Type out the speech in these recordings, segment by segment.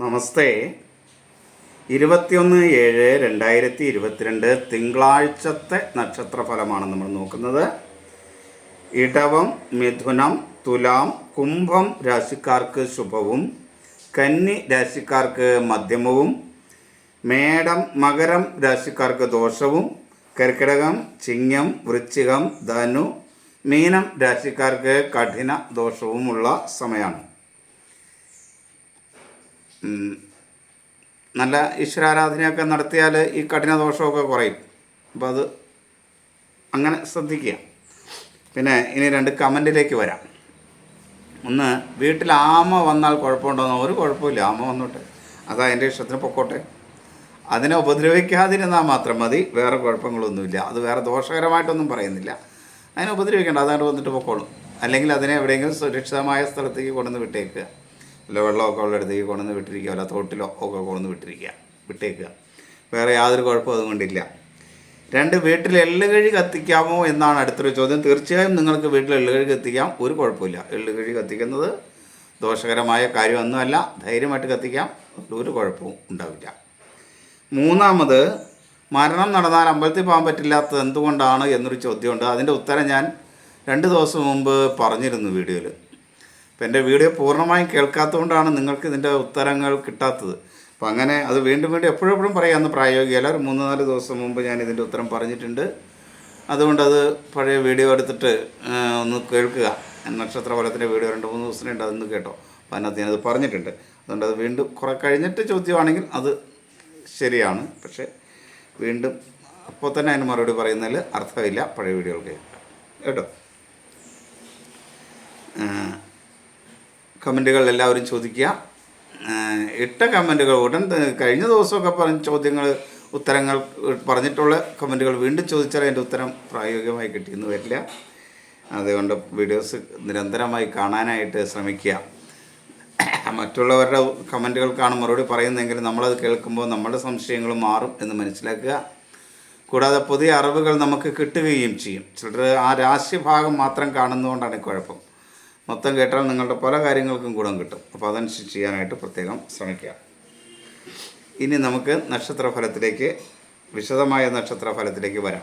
നമസ്തേ. ഇരുപത്തിയൊന്ന് ഏഴ് രണ്ടായിരത്തി ഇരുപത്തിരണ്ട് തിങ്കളാഴ്ചത്തെ നക്ഷത്രഫലമാണ് നമ്മൾ നോക്കുന്നത്. ഇടവം മിഥുനം തുലാം കുംഭം രാശിക്കാർക്ക് ശുഭവും കന്നി രാശിക്കാർക്ക് മധ്യമവും മേടം മകരം രാശിക്കാർക്ക് ദോഷവും കർക്കിടകം ചിങ്ങം വൃശ്ചികം ധനു മീനം രാശിക്കാർക്ക് കഠിന ദോഷവുമുള്ള സമയമാണ്. നല്ല ഈശ്വരാരാധനയൊക്കെ നടത്തിയാൽ ഈ കഠിന ദോഷമൊക്കെ കുറയും. അപ്പോൾ അത് അങ്ങനെ ശ്രദ്ധിക്കുക. പിന്നെ ഇനി രണ്ട് കമന്റിലേക്ക് വരാം. ഒന്ന് വീട്ടിൽ ആമ വന്നാൽ കുഴപ്പമുണ്ടോയെന്ന് ഒരു കുഴപ്പമില്ല. ആമ വന്നോട്ടെ. അതാ എന്റെ ഇഷ്ടത്തിന് പൊക്കോട്ടെ. അതിനെ ഉപദ്രവിക്കാതിരുന്നാൽ മാത്രം മതി. വേറെ കുഴപ്പങ്ങളൊന്നുമില്ല. അത് വേറെ ദോഷകരമായിട്ടൊന്നും പറയുന്നില്ല. അതിനെ ഉപദ്രവിക്കേണ്ട. അതാണ്ട് വന്നിട്ട് പൊക്കോളും. അല്ലെങ്കിൽ അതിനെ എവിടെയെങ്കിലും സുരക്ഷിതമായ സ്ഥലത്തേക്ക് കൊണ്ടുവന്ന് വിട്ടേക്കുക. വല്ല വെള്ളമൊക്കെ ഉള്ള അടുത്തേക്ക് കൊണ്ടുവന്ന് വിട്ടിരിക്കുക. വല്ല തോട്ടിലോ ഒക്കെ കൊണ്ടുവന്ന് വിട്ടിരിക്കുക. വിട്ടേക്കുക. വേറെ യാതൊരു കുഴപ്പവും അതുകൊണ്ടില്ല രണ്ട് വീട്ടിൽ എള്ളുകഴി കത്തിക്കാമോ എന്നാണ് അടുത്തൊരു ചോദ്യം. തീർച്ചയായും നിങ്ങൾക്ക് വീട്ടിൽ എള്ളുകഴി കത്തിക്കാം. ഒരു കുഴപ്പമില്ല എള്ളുകഴി കത്തിക്കുന്നത് ദോഷകരമായ കാര്യമൊന്നുമല്ല. ധൈര്യമായിട്ട് കത്തിക്കാം. ഒരു കുഴപ്പവും ഉണ്ടാവില്ല. മൂന്നാമത് മരണം നടന്നാൽ അമ്പലത്തിൽ പോകാൻ പറ്റില്ലാത്തത് എന്തുകൊണ്ടാണ് എന്നൊരു ചോദ്യമുണ്ട്. അതിന്റെ ഉത്തരം ഞാൻ രണ്ട് ദിവസം മുമ്പ് പറഞ്ഞിരുന്നു വീഡിയോയിൽ. അപ്പം എന്റെ വീഡിയോ പൂർണമായും കേൾക്കാത്തതുകൊണ്ടാണ് നിങ്ങൾക്ക് ഇതിന്റെ ഉത്തരങ്ങൾ കിട്ടാത്തത്. അപ്പം അങ്ങനെ അത് വീണ്ടും വീണ്ടും എപ്പോഴെപ്പോഴും എപ്പോഴും പറയാമെന്ന് പ്രായോഗികമല്ല ഒരു മൂന്ന് നാല് ദിവസം മുമ്പ് ഞാൻ ഇതിന്റെ ഉത്തരം പറഞ്ഞിട്ടുണ്ട്. അതുകൊണ്ട് അത് പഴയ വീഡിയോ എടുത്തിട്ട് ഒന്ന് കേൾക്കുക. നക്ഷത്ര ഫലത്തിന്റെ വീഡിയോ രണ്ട് മൂന്ന് ദിവസത്തിനുണ്ട് അതൊന്ന് കേട്ടോ. അപ്പം അതിനകത്ത് ഞാനത് പറഞ്ഞിട്ടുണ്ട്. അതുകൊണ്ട് അത് വീണ്ടും കുറെ കഴിഞ്ഞിട്ട് ചോദ്യമാണെങ്കിൽ അത് ശരിയാണ്. പക്ഷേ വീണ്ടും അപ്പോൾ തന്നെ അതിന് മറുപടി പറയുന്നതിൽ അർത്ഥമില്ല. പഴയ വീഡിയോകൾ കേട്ടോ? കേട്ടോ കമന്റുകൾ എല്ലാവരും ചോദിക്കുക. ഇട്ട കമന്റുകൾ ഉടൻ കഴിഞ്ഞ ദിവസമൊക്കെ പറഞ്ഞ ചോദ്യങ്ങൾ ഉത്തരങ്ങൾ പറഞ്ഞിട്ടുള്ള കമന്റുകൾ വീണ്ടും ചോദിച്ചാൽ അതിന്റെ ഉത്തരം പ്രായോഗികമായി കിട്ടിയെന്ന് വരില്ല. അതുകൊണ്ട് വീഡിയോസ് നിരന്തരമായി കാണാനായിട്ട് ശ്രമിക്കുക. മറ്റുള്ളവരുടെ കമന്റുകൾക്കാണ് മറുപടി പറയുന്നതെങ്കിൽ നമ്മളത് കേൾക്കുമ്പോൾ നമ്മുടെ സംശയങ്ങൾ മാറും എന്ന് മനസ്സിലാക്കുക. കൂടാതെ പുതിയ അറിവുകൾ നമുക്ക് കിട്ടുകയും ചെയ്യും. ചിലർ ആ രാശിഭാഗം മാത്രം കാണുന്നതുകൊണ്ടാണ് കുഴപ്പം. മൊത്തം കേട്ടാൽ നിങ്ങളുടെ പല കാര്യങ്ങൾക്കും ഗുണം കിട്ടും. അപ്പോൾ അതനുസരിച്ച് ചെയ്യാനായിട്ട് പ്രത്യേകം ശ്രമിക്കുക. ഇനി നമുക്ക് നക്ഷത്രഫലത്തിലേക്ക് വിശദമായ നക്ഷത്രഫലത്തിലേക്ക് വരാം.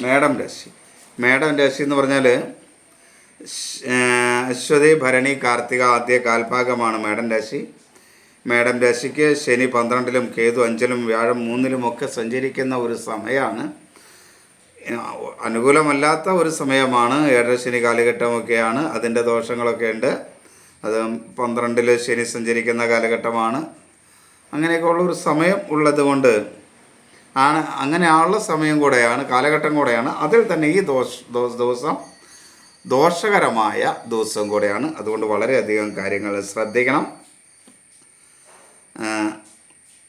മേടം രാശി. മേടം രാശി എന്ന് പറഞ്ഞാൽ അശ്വതി ഭരണി കാർത്തിക ആദ്യ കാൽഭാഗമാണ് മേടം രാശി. മേടം രാശിക്ക് ശനി പന്ത്രണ്ടിലും കേതു അഞ്ചിലും വ്യാഴം മൂന്നിലും ഒക്കെ സഞ്ചരിക്കുന്ന ഒരു സമയമാണ്. അനുകൂലമല്ലാത്ത ഒരു സമയമാണ്. ഏഴര ശനി കാലഘട്ടമൊക്കെയാണ്. അതിന്റെ ദോഷങ്ങളൊക്കെ ഉണ്ട്. അത് പന്ത്രണ്ടിൽ ശനി സഞ്ചരിക്കുന്ന കാലഘട്ടമാണ്. അങ്ങനെയൊക്കെ ഉള്ള ഒരു സമയം ഉള്ളതുകൊണ്ട് ആണ് അങ്ങനെയുള്ള സമയം കൂടെയാണ് കാലഘട്ടം കൂടെയാണ്. അതിൽ തന്നെ ഈ ദോഷ ദിവസം ദോഷകരമായ ദിവസം കൂടെയാണ്. അതുകൊണ്ട് വളരെയധികം കാര്യങ്ങൾ ശ്രദ്ധിക്കണം.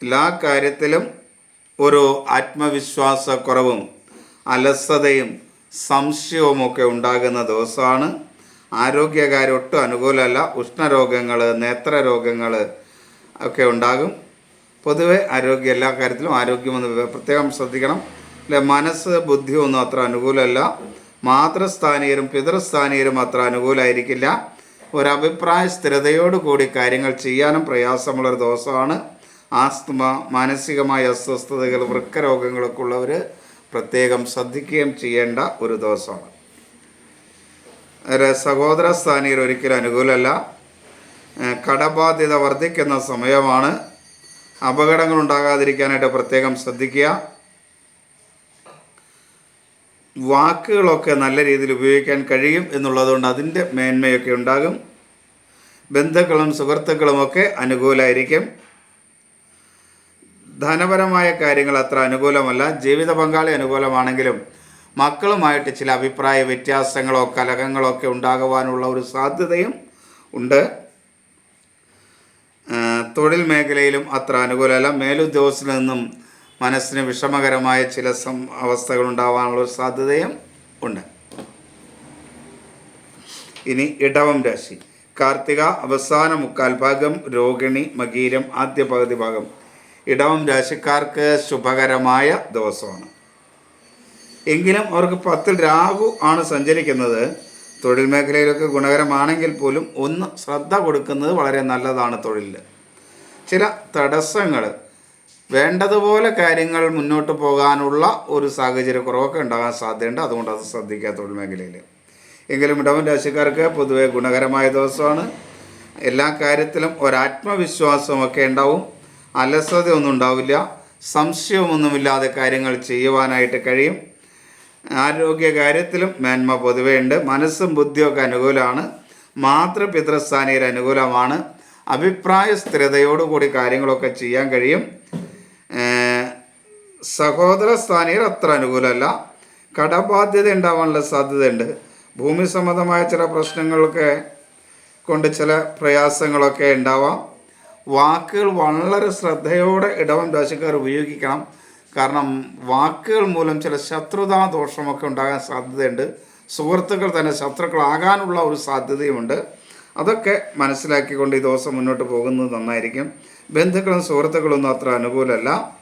എല്ലാ കാര്യത്തിലും ഒരു ആത്മവിശ്വാസക്കുറവും അലസതയും സംശയവുമൊക്കെ ഉണ്ടാകുന്ന ദിവസമാണ്. ആരോഗ്യകാര്യം ഒട്ടും അനുകൂലമല്ല. ഉഷ്ണരോഗങ്ങൾ നേത്രരോഗങ്ങൾ ഒക്കെ ഉണ്ടാകും. പൊതുവെ ആരോഗ്യം എല്ലാ കാര്യത്തിലും ആരോഗ്യമൊന്ന് പ്രത്യേകം ശ്രദ്ധിക്കണം. അല്ലെ മനസ്സ് ബുദ്ധി ഒന്നും അത്ര അനുകൂലമല്ല. മാതൃസ്ഥാനീയരും പിതൃസ്ഥാനീയരും അത്ര അനുകൂലമായിരിക്കില്ല. ഒരഭിപ്രായ സ്ഥിരതയോട് കൂടി കാര്യങ്ങൾ ചെയ്യാനും പ്രയാസമുള്ളൊരു ദിവസമാണ്. ആസ്തമ മാനസികമായ അസ്വസ്ഥതകൾ വൃക്കരോഗങ്ങളൊക്കെ ഉള്ളവർ പ്രത്യേകം ശ്രദ്ധിക്കുകയും ചെയ്യേണ്ട ഒരു ദിവസമാണ്. സഹോദര സ്ഥാനീയർ ഒരിക്കലും അനുകൂലമല്ല. കടബാധ്യത വർദ്ധിക്കുന്ന സമയമാണ്. അപകടങ്ങൾ ഉണ്ടാകാതിരിക്കാനായിട്ട് പ്രത്യേകം ശ്രദ്ധിക്കുക. വാക്കുകളൊക്കെ നല്ല രീതിയിൽ ഉപയോഗിക്കാൻ കഴിയും എന്നുള്ളതുകൊണ്ട് അതിന്റെ മേന്മയൊക്കെ ഉണ്ടാകും. ബന്ധുക്കളും സുഹൃത്തുക്കളുമൊക്കെ അനുകൂലമായിരിക്കും ധനപരമായ കാര്യങ്ങൾ അത്ര അനുകൂലമല്ല. ജീവിത പങ്കാളി അനുകൂലമാണെങ്കിലും മക്കളുമായിട്ട് ചില അഭിപ്രായ വ്യത്യാസങ്ങളോ കലഹങ്ങളോ ഒക്കെ ഉണ്ടാകുവാനുള്ള ഒരു സാധ്യതയും ഉണ്ട്. തൊഴിൽ മേഖലയിലും അത്ര അനുകൂലമല്ല. മേലുദ്യോഗസ്ഥരിൽ നിന്നും മനസ്സിന് വിഷമകരമായ ചില സം അവസ്ഥകൾ ഉണ്ടാവാനുള്ള ഒരു സാധ്യതയും ഉണ്ട്. ഇനി ഇടവം രാശി. കാർത്തിക അവസാന മുക്കാൽ ഭാഗം രോഹിണി മകീരം ആദ്യ പകുതി ഭാഗം. ഇടവം രാശിക്കാർക്ക് ശുഭകരമായ ദിവസമാണ്. എങ്കിലും അവർക്ക് പത്തിൽ രാഹു ആണ് സഞ്ചരിക്കുന്നത്. തൊഴിൽ മേഖലയിലൊക്കെ ഗുണകരമാണെങ്കിൽ പോലും ഒന്ന് ശ്രദ്ധ കൊടുക്കുന്നത് വളരെ നല്ലതാണ് തൊഴിലിൽ ചില തടസ്സങ്ങൾ വേണ്ടതുപോലെ കാര്യങ്ങൾ മുന്നോട്ട് പോകാനുള്ള ഒരു സാഹചര്യക്കുറവൊക്കെ ഉണ്ടാകാൻ സാധ്യതയുണ്ട്. അതുകൊണ്ട് അത് ശ്രദ്ധിക്കുക തൊഴിൽ മേഖലയിൽ എങ്കിലും ഇടവൻ രാശിക്കാർക്ക് പൊതുവെ ഗുണകരമായ ദിവസമാണ്. എല്ലാ കാര്യത്തിലും ഒരാത്മവിശ്വാസമൊക്കെ ഉണ്ടാവും. അലസതയൊന്നും ഉണ്ടാവില്ല സംശയമൊന്നുമില്ലാതെ കാര്യങ്ങൾ ചെയ്യുവാനായിട്ട് കഴിയും. ആരോഗ്യ കാര്യത്തിലും മേന്മ പൊതുവേ ഉണ്ട്. മനസ്സും ബുദ്ധിയൊക്കെ അനുകൂലമാണ്. മാതൃപിതൃസ്ഥാനീയർ അനുകൂലമാണ്. അഭിപ്രായ സ്ഥിരതയോടുകൂടി കാര്യങ്ങളൊക്കെ ചെയ്യാൻ കഴിയും. സഹോദര സ്ഥാനീയർ അത്ര അനുകൂലമല്ല. കടബാധ്യത ഉണ്ടാവാനുള്ള സാധ്യതയുണ്ട്. ഭൂമി സംബന്ധമായ ചില പ്രശ്നങ്ങളൊക്കെ കൊണ്ട് ചില പ്രയാസങ്ങളൊക്കെ ഉണ്ടാവാം. വാക്കുകൾ വളരെ ശ്രദ്ധയോടെ ഇടവം രാശിക്കാർ ഉപയോഗിക്കണം. കാരണം വാക്കുകൾ മൂലം ചില ശത്രുതാ ദോഷമൊക്കെ ഉണ്ടാകാൻ സാധ്യതയുണ്ട്. സുഹൃത്തുക്കൾ തന്നെ ശത്രുക്കളാകാനുള്ള ഒരു സാധ്യതയുമുണ്ട്. അതൊക്കെ മനസ്സിലാക്കിക്കൊണ്ട് ഈ ദിവസം മുന്നോട്ട് പോകുന്നത് നന്നായിരിക്കും. ബന്ധുക്കളും സുഹൃത്തുക്കളൊന്നും അത്ര അനുകൂലമല്ല.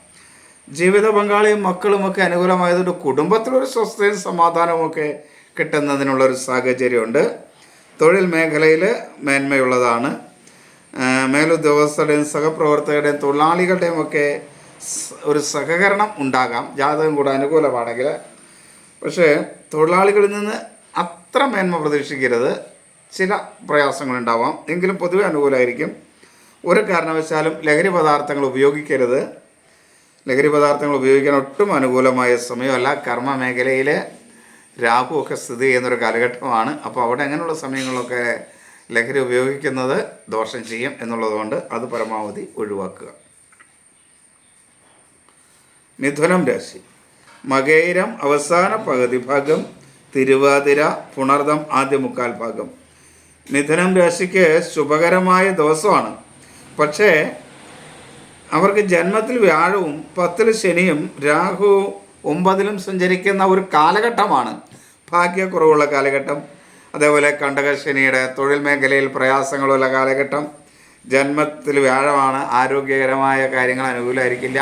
ജീവിത പങ്കാളിയും മക്കളുമൊക്കെ അനുകൂലമായതുകൊണ്ട് കുടുംബത്തിലൊരു സ്വസ്ഥയും സമാധാനവും ഒക്കെ കിട്ടുന്നതിനുള്ളൊരു സാഹചര്യമുണ്ട്. തൊഴിൽ മേഖലയിൽ മേന്മയുള്ളതാണ്. മേലുദ്യോഗസ്ഥരുടെയും സഹപ്രവർത്തകരുടെയും തൊഴിലാളികളുടെയും ഒക്കെ ഒരു സഹകരണം ഉണ്ടാകാം. ജാതകം കൂടെ അനുകൂലമാണെങ്കിൽ. പക്ഷേ തൊഴിലാളികളിൽ നിന്ന് അത്ര മേന്മ പ്രതീക്ഷിക്കരുത്. ചില പ്രയാസങ്ങളുണ്ടാവാം എങ്കിലും പൊതുവെ അനുകൂലമായിരിക്കും. ഒരു കാരണവശാലും ലഹരി പദാർത്ഥങ്ങൾ ഉപയോഗിക്കരുത്. ലഹരി പദാർത്ഥങ്ങൾ ഉപയോഗിക്കാൻ ഒട്ടും അനുകൂലമായ സമയമല്ല. കർമ്മ മേഖലയിൽ രാഹുവൊക്കെ സ്ഥിതി ചെയ്യുന്നൊരു കാലഘട്ടമാണ്. അപ്പോൾ അവിടെ അങ്ങനെയുള്ള സമയങ്ങളിലൊക്കെ ലഹരി ഉപയോഗിക്കുന്നത് ദോഷം ചെയ്യും എന്നുള്ളതുകൊണ്ട് അത് പരമാവധി ഒഴിവാക്കുക. മിഥുനം രാശി. മകേരം അവസാന പകുതി ഭാഗം തിരുവാതിര പുണർദം ആദ്യ മുക്കാൽ ഭാഗം. മിഥുനം രാശിക്ക് ശുഭകരമായ ദിവസമാണ്. പക്ഷേ അവർക്ക് ജന്മത്തിൽ വ്യാഴവും പത്തിൽ ശനിയും രാഹു ഒമ്പതിലും സഞ്ചരിക്കുന്ന ഒരു കാലഘട്ടമാണ്. ഭാഗ്യക്കുറവുള്ള കാലഘട്ടം. അതേപോലെ കണ്ടകശനിയുടെ തൊഴിൽ മേഖലയിൽ പ്രയാസങ്ങളുള്ള കാലഘട്ടം ജന്മത്തിൽ വ്യാഴമാണ് ആരോഗ്യകരമായ കാര്യങ്ങൾ അനുകൂലമായിരിക്കില്ല.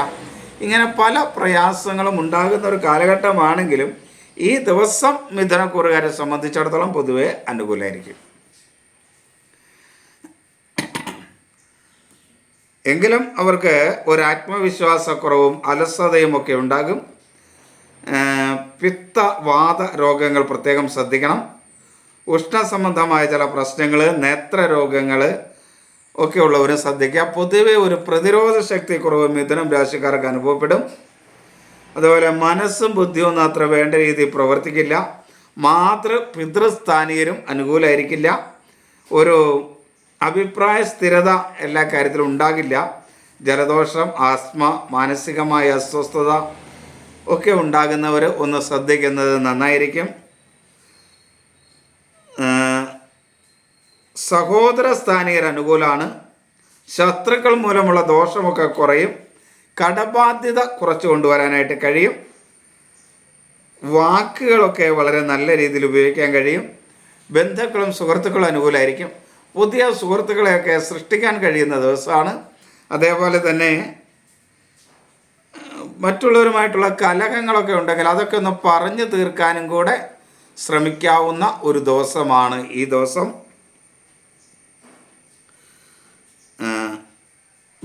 ഇങ്ങനെ പല പ്രയാസങ്ങളും ഉണ്ടാകുന്ന ഒരു കാലഘട്ടമാണെങ്കിലും ഈ ദിവസം മിഥുനക്കൂറുകാരെ സംബന്ധിച്ചിടത്തോളം പൊതുവെ അനുകൂലമായിരിക്കും. എങ്കിലും അവർക്ക് ഒരു ആത്മവിശ്വാസക്കുറവും അലസതയും ഒക്കെ ഉണ്ടാകും. പിത്തവാത രോഗങ്ങൾ പ്രത്യേകം ശ്രദ്ധിക്കണം. ഉഷ്ണ സംബന്ധമായ ചില പ്രശ്നങ്ങൾ നേത്ര രോഗങ്ങൾ ഒക്കെ ഉള്ളവരും ശ്രദ്ധിക്കുക. പൊതുവെ ഒരു പ്രതിരോധ ശക്തി കുറവ് മിഥുനം രാശിക്കാർക്ക് അനുഭവപ്പെടും. അതുപോലെ മനസ്സും ബുദ്ധിയും അത്ര വേണ്ട രീതിയിൽ പ്രവർത്തിക്കില്ല. മാതൃ പിതൃസ്ഥാനീയരും അനുകൂലമായിരിക്കില്ല ഒരു അഭിപ്രായ സ്ഥിരത എല്ലാ കാര്യത്തിലും ഉണ്ടാകില്ല. ജലദോഷം ആസ്മ മാനസികമായ അസ്വസ്ഥത ഒക്കെ ഉണ്ടാകുന്നവർ ഒന്ന് ശ്രദ്ധിക്കുന്നത് നന്നായിരിക്കും. സഹോദര സ്ഥാനീയർ അനുകൂലമാണ് ശത്രുക്കൾ മൂലമുള്ള ദോഷമൊക്കെ കുറയും. കടബാധ്യത കുറച്ച് കൊണ്ടുവരാനായിട്ട് കഴിയും. വാക്കുകളൊക്കെ വളരെ നല്ല രീതിയിൽ ഉപയോഗിക്കാൻ കഴിയും. ബന്ധുക്കളും സുഹൃത്തുക്കളും അനുകൂലമായിരിക്കും പുതിയ സുഹൃത്തുക്കളെയൊക്കെ സൃഷ്ടിക്കാൻ കഴിയുന്ന ദിവസമാണ്. അതേപോലെ തന്നെ മറ്റുള്ളവരുമായിട്ടുള്ള കലഹങ്ങളൊക്കെ ഉണ്ടെങ്കിൽ അതൊക്കെ ഒന്ന് പറഞ്ഞു തീർക്കാനും കൂടെ ശ്രമിക്കാവുന്ന ഒരു ദിവസമാണ് ഈ ദിവസം.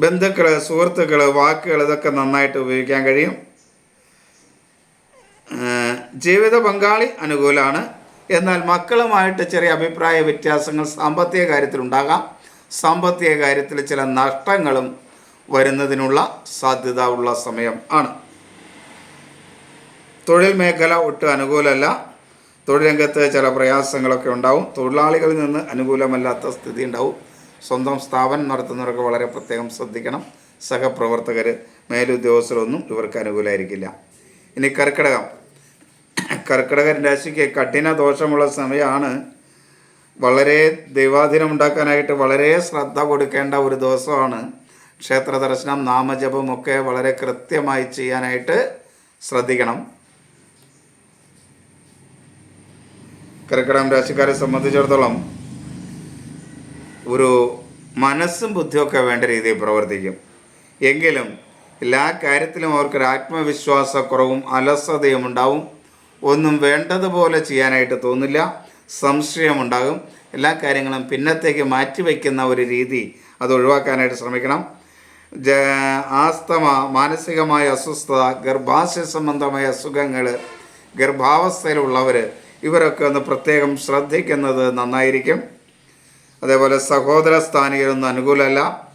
ബന്ധുക്കൾ സുഹൃത്തുക്കൾ വാക്കുകൾ ഇതൊക്കെ നന്നായിട്ട് ഉപയോഗിക്കാൻ കഴിയും. ജീവിത പങ്കാളി അനുകൂലമാണ് എന്നാൽ മക്കളുമായിട്ട് ചെറിയ അഭിപ്രായ വ്യത്യാസങ്ങൾ സാമ്പത്തിക കാര്യത്തിൽ ഉണ്ടാകാം. സാമ്പത്തിക കാര്യത്തിൽ ചില നഷ്ടങ്ങളും വരുന്നതിനുള്ള സാധ്യത ഉള്ള സമയം ആണ്. തൊഴിൽ മേഖല ഒട്ടും അനുകൂലമല്ല. തൊഴിൽ രംഗത്ത് ചില പ്രയാസങ്ങളൊക്കെ ഉണ്ടാവും. തൊഴിലാളികളിൽ നിന്ന് അനുകൂലമല്ലാത്ത സ്ഥിതി ഉണ്ടാവും. സ്വന്തം സ്ഥാപനം നടത്തുന്നവർക്ക് വളരെ പ്രത്യേകം ശ്രദ്ധിക്കണം. സഹപ്രവർത്തകർ മേലുദ്യോഗസ്ഥരൊന്നും ഇവർക്ക് അനുകൂലമായിരിക്കില്ല ഇനി കർക്കിടകം. കർക്കിടകൻ രാശിക്ക് കഠിന ദോഷമുള്ള സമയമാണ് വളരെ ദൈവാധീനം ഉണ്ടാക്കാനായിട്ട് വളരെ ശ്രദ്ധ കൊടുക്കേണ്ട ഒരു ദിവസമാണ്. ക്ഷേത്ര ദർശനം നാമജപം ഒക്കെ വളരെ കൃത്യമായി ചെയ്യാനായിട്ട് ശ്രദ്ധിക്കണം. കർക്കിടകം രാശിക്കാരെ സംബന്ധിച്ചിടത്തോളം ഒരു മനസ്സും ബുദ്ധിയൊക്കെ വേണ്ട രീതിയിൽ പ്രവർത്തിക്കും. എങ്കിലും എല്ലാ കാര്യത്തിലും അവർക്കൊരു ആത്മവിശ്വാസക്കുറവും അലസതയും ഉണ്ടാവും. ഒന്നും വേണ്ടതുപോലെ ചെയ്യാനായിട്ട് തോന്നില്ല. സംശയമുണ്ടാകും എല്ലാ കാര്യങ്ങളും പിന്നത്തേക്ക് മാറ്റിവെക്കുന്ന ഒരു രീതി അത് ഒഴിവാക്കാനായിട്ട് ശ്രമിക്കണം. ജ ആസ്തമ മാനസികമായ അസ്വസ്ഥത ഗർഭാശയ സംബന്ധമായ അസുഖങ്ങൾ ഗർഭാവസ്ഥയിലുള്ളവർ ഇവരൊക്കെ ഒന്ന് പ്രത്യേകം ശ്രദ്ധിക്കുന്നത് നന്നായിരിക്കും. അതേപോലെ സഹോദര സ്ഥാനികരൊന്നും അനുകൂലമല്ല.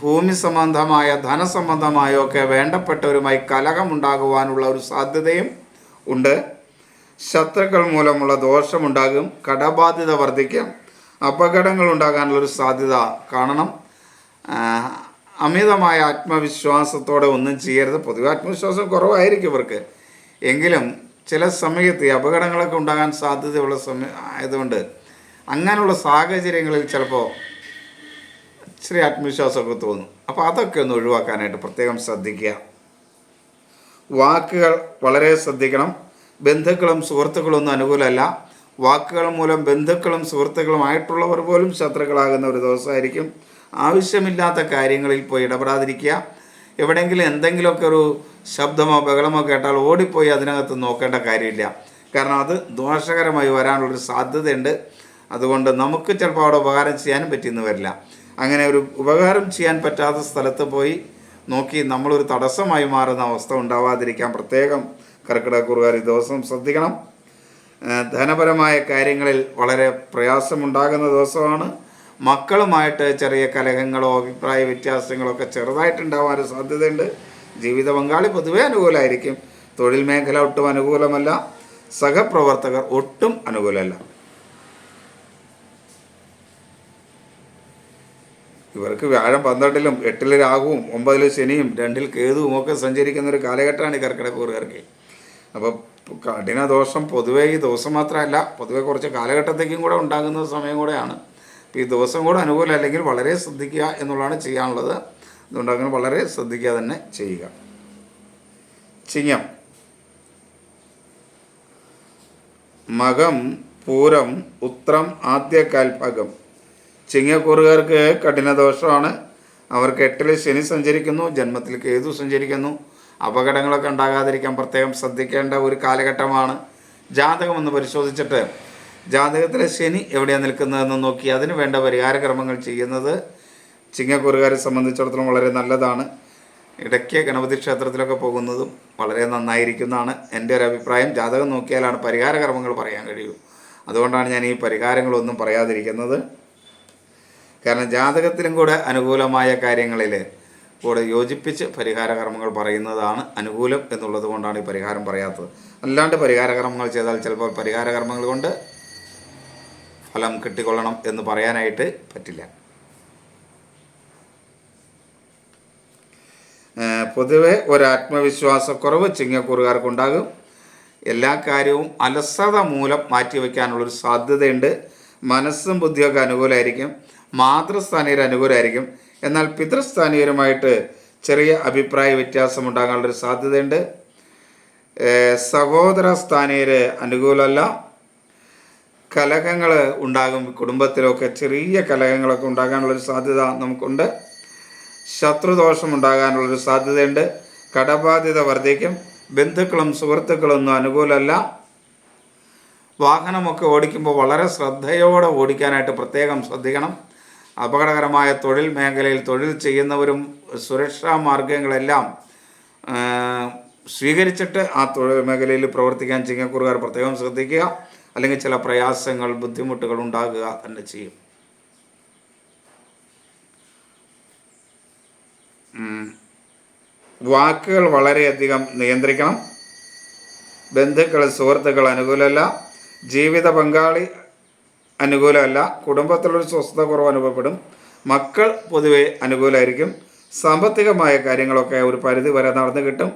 ഭൂമി സംബന്ധമായ ധനസംബന്ധമായോ ഒക്കെ വേണ്ടപ്പെട്ടവരുമായി കലഹമുണ്ടാകുവാനുള്ള ഒരു സാധ്യതയും ഉണ്ട്. ശത്രുക്കൾ മൂലമുള്ള ദോഷമുണ്ടാകും കടബാധ്യത വർദ്ധിക്കും അപകടങ്ങൾ ഉണ്ടാകാനുള്ള ഒരു സാധ്യത കാണണം. അമിതമായ ആത്മവിശ്വാസത്തോടെ ഒന്നും ചെയ്യരുത്. പൊതുവെ ആത്മവിശ്വാസം കുറവായിരിക്കും ഇവർക്ക്. എങ്കിലും ചില സമയത്ത് അപകടങ്ങളൊക്കെ ഉണ്ടാകാൻ സാധ്യതയുള്ള സമയം ആയതുകൊണ്ട് അങ്ങനെയുള്ള സാഹചര്യങ്ങളിൽ ചിലപ്പോൾ ഇച്ചിരി ആത്മവിശ്വാസമൊക്കെ തോന്നും. അപ്പോൾ അതൊക്കെ ഒന്ന് ഒഴിവാക്കാനായിട്ട് പ്രത്യേകം ശ്രദ്ധിക്കുക. വാക്കുകൾ വളരെ ശ്രദ്ധിക്കണം. ബന്ധുക്കളും സുഹൃത്തുക്കളും ഒന്നും അനുകൂലമല്ല. വാക്കുകൾ മൂലം ബന്ധുക്കളും സുഹൃത്തുക്കളുമായിട്ടുള്ളവർ പോലും ശത്രുക്കളാകുന്ന ഒരു ദിവസമായിരിക്കും. ആവശ്യമില്ലാത്ത കാര്യങ്ങളിൽ പോയി ഇടപെടാതിരിക്കുക. എവിടെയെങ്കിലും എന്തെങ്കിലുമൊക്കെ ഒരു ശബ്ദമോ ബഹളമോ കേട്ടാൽ ഓടിപ്പോയി അതിനകത്ത് നോക്കേണ്ട കാര്യമില്ല. കാരണം അത് ദോഷകരമായി വരാനുള്ളൊരു സാധ്യതയുണ്ട്. അതുകൊണ്ട് നമുക്ക് ചിലപ്പോൾ അവിടെ ഉപകാരം ചെയ്യാനും പറ്റിയെന്ന് വരില്ല. അങ്ങനെ ഒരു ഉപകാരം ചെയ്യാൻ പറ്റാത്ത സ്ഥലത്ത് പോയി നോക്കി നമ്മളൊരു തടസ്സമായി മാറുന്ന അവസ്ഥ ഉണ്ടാവാതിരിക്കാൻ പ്രത്യേകം കർക്കിടകക്കുറുകാർ ഈ ദിവസം ശ്രദ്ധിക്കണം. ധനപരമായ കാര്യങ്ങളിൽ വളരെ പ്രയാസമുണ്ടാകുന്ന ദിവസമാണ്. മക്കളുമായിട്ട് ചെറിയ കലഹങ്ങളോ അഭിപ്രായ വ്യത്യാസങ്ങളോ ഒക്കെ ചെറുതായിട്ടുണ്ടാവാൻ സാധ്യതയുണ്ട്. ജീവിത പങ്കാളി പൊതുവേ അനുകൂലമായിരിക്കും തൊഴിൽ മേഖല ഒട്ടും അനുകൂലമല്ല. സഹപ്രവർത്തകർ ഒട്ടും അനുകൂലമല്ല. ഇവർക്ക് വ്യാഴം പന്ത്രണ്ടിലും എട്ടിൽ രാഹുവും ഒമ്പതിൽ ശനിയും രണ്ടിൽ കേതുവും ഒക്കെ സഞ്ചരിക്കുന്ന ഒരു കാലഘട്ടമാണ് ഈ കർക്കിടക്കൂറുകാർക്ക് അപ്പോൾ കഠിന ദോഷം പൊതുവേ ഈ ദിവസം മാത്രമല്ല പൊതുവേ കുറച്ച് കാലഘട്ടത്തേക്കും കൂടെ ഉണ്ടാകുന്ന സമയം കൂടെയാണ്. ഈ ദിവസം കൂടെ അനുകൂലം അല്ലെങ്കിൽ വളരെ ശ്രദ്ധിക്കുക എന്നുള്ളതാണ് ചെയ്യാനുള്ളത്. അതുകൊണ്ട് അങ്ങനെ വളരെ ശ്രദ്ധിക്കുക തന്നെ ചെയ്യുക. ചിങ്ങം. മകം പൂരം ഉത്രം ആദ്യ കാൽഭാഗം ചിങ്ങക്കൂറുകാർക്ക് കഠിനദോഷമാണ്. അവർക്ക് എട്ടിൽ ശനി സഞ്ചരിക്കുന്നു ജന്മത്തിൽ കേതു സഞ്ചരിക്കുന്നു. അപകടങ്ങളൊക്കെ ഉണ്ടാകാതിരിക്കാൻ പ്രത്യേകം ശ്രദ്ധിക്കേണ്ട ഒരു കാലഘട്ടമാണ് ജാതകം ഒന്ന് പരിശോധിച്ചിട്ട്. ജാതകത്തിലെ ശനി എവിടെയാണ് നിൽക്കുന്നതെന്ന് നോക്കി അതിന് വേണ്ട പരിഹാര ക്രമങ്ങൾ ചെയ്യുന്നത് ചിങ്ങക്കൂറുകാരെ സംബന്ധിച്ചിടത്തോളം വളരെ നല്ലതാണ്. ഇടയ്ക്ക് ഗണപതി ക്ഷേത്രത്തിലൊക്കെ പോകുന്നതും വളരെ നന്നായിരിക്കുന്നതാണ് എന്റെ ഒരു അഭിപ്രായം. ജാതകം നോക്കിയാലാണ് പരിഹാര കർമ്മങ്ങൾ പറയാൻ കഴിയൂ. അതുകൊണ്ടാണ് ഞാൻ ഈ പരിഹാരങ്ങളൊന്നും പറയാതിരിക്കുന്നത്. കാരണം ജാതകത്തിലും കൂടെ അനുകൂലമായ കാര്യങ്ങളിൽ കൂടെ യോജിപ്പിച്ച് പരിഹാര കർമ്മങ്ങൾ പറയുന്നതാണ് അനുകൂലം എന്നുള്ളത് കൊണ്ടാണ് ഈ പരിഹാരം പറയാത്തത്. അല്ലാണ്ട് പരിഹാര കർമ്മങ്ങൾ ചെയ്താൽ ചിലപ്പോൾ പരിഹാര കർമ്മങ്ങൾ കൊണ്ട് ഫലം കിട്ടിക്കൊള്ളണം എന്ന് പറയാനായിട്ട് പറ്റില്ല. പൊതുവെ ഒരു ആത്മവിശ്വാസക്കുറവ് ചിങ്ങക്കൂറുകാർക്കുണ്ടാകും. എല്ലാ കാര്യവും അലസത മൂലം മാറ്റിവെക്കാനുള്ളൊരു സാധ്യതയുണ്ട്. മനസ്സും ബുദ്ധിയൊക്കെ അനുകൂലമായിരിക്കും മാതൃസ്ഥാനീയർ അനുകൂലമായിരിക്കും എന്നാൽ പിതൃസ്ഥാനീയരുമായിട്ട് ചെറിയ അഭിപ്രായ വ്യത്യാസം ഉണ്ടാകാനുള്ളൊരു സാധ്യതയുണ്ട്. സഹോദര സ്ഥാനീയര് അനുകൂലമല്ല കലഹങ്ങൾ ഉണ്ടാകും കുടുംബത്തിലൊക്കെ ചെറിയ കലഹങ്ങളൊക്കെ ഉണ്ടാകാനുള്ളൊരു സാധ്യത നമുക്കുണ്ട്. ശത്രുദോഷം ഉണ്ടാകാനുള്ളൊരു സാധ്യതയുണ്ട്. കടബാധ്യത വർദ്ധിക്കും. ബന്ധുക്കളും സുഹൃത്തുക്കളും ഒന്നും അനുകൂലമല്ല വാഹനമൊക്കെ ഓടിക്കുമ്പോൾ വളരെ ശ്രദ്ധയോടെ ഓടിക്കാനായിട്ട് പ്രത്യേകം ശ്രദ്ധിക്കണം. അപകടകരമായ തൊഴിൽ മേഖലയിൽ തൊഴിൽ ചെയ്യുന്നവരും സുരക്ഷാ മാർഗങ്ങളെല്ലാം സ്വീകരിച്ചിട്ട് ആ തൊഴിൽ മേഖലയിൽ പ്രവർത്തിക്കാൻ ചിങ്ങക്കുറുകാർ പ്രത്യേകം ശ്രദ്ധിക്കുക. അല്ലെങ്കിൽ ചില പ്രയാസങ്ങൾ ബുദ്ധിമുട്ടുകൾ ഉണ്ടാകുക തന്നെ ചെയ്യും. വാക്കുകൾ വളരെയധികം നിയന്ത്രിക്കണം. ബന്ധുക്കൾ സുഹൃത്തുക്കൾ അനുകൂലമല്ല. ജീവിത പങ്കാളി അനുകൂലമല്ല. കുടുംബത്തിലൊരു സ്വസ്ഥത കുറവ് അനുഭവപ്പെടും. മക്കൾ പൊതുവെ അനുകൂലമായിരിക്കും. സാമ്പത്തികമായ കാര്യങ്ങളൊക്കെ ഒരു പരിധി വരെ നടന്നു കിട്ടും.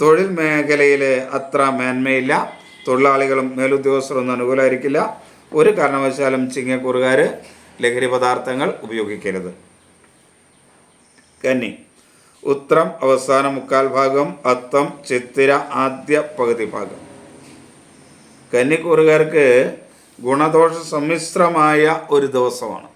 തൊഴിൽ മേഖലയിൽ അത്ര മേന്മയില്ല. തൊഴിലാളികളും മേലുദ്യോഗസ്ഥരൊന്നും അനുകൂലമായിരിക്കില്ല. ഒരു കാരണവശാലും ചിങ്ങക്കൂറുകാർ ലഹരി പദാർത്ഥങ്ങൾ ഉപയോഗിക്കരുത്. കന്നി. ഉത്രം അവസാന മുക്കാൽ ഭാഗം അത്തം ചിത്തിര ആദ്യ പകുതി ഭാഗം. കന്നിക്കൂറുകാർക്ക് ഗുണദോഷ സമ്മിശ്രമായ ഒരു ദിവസമാണ്.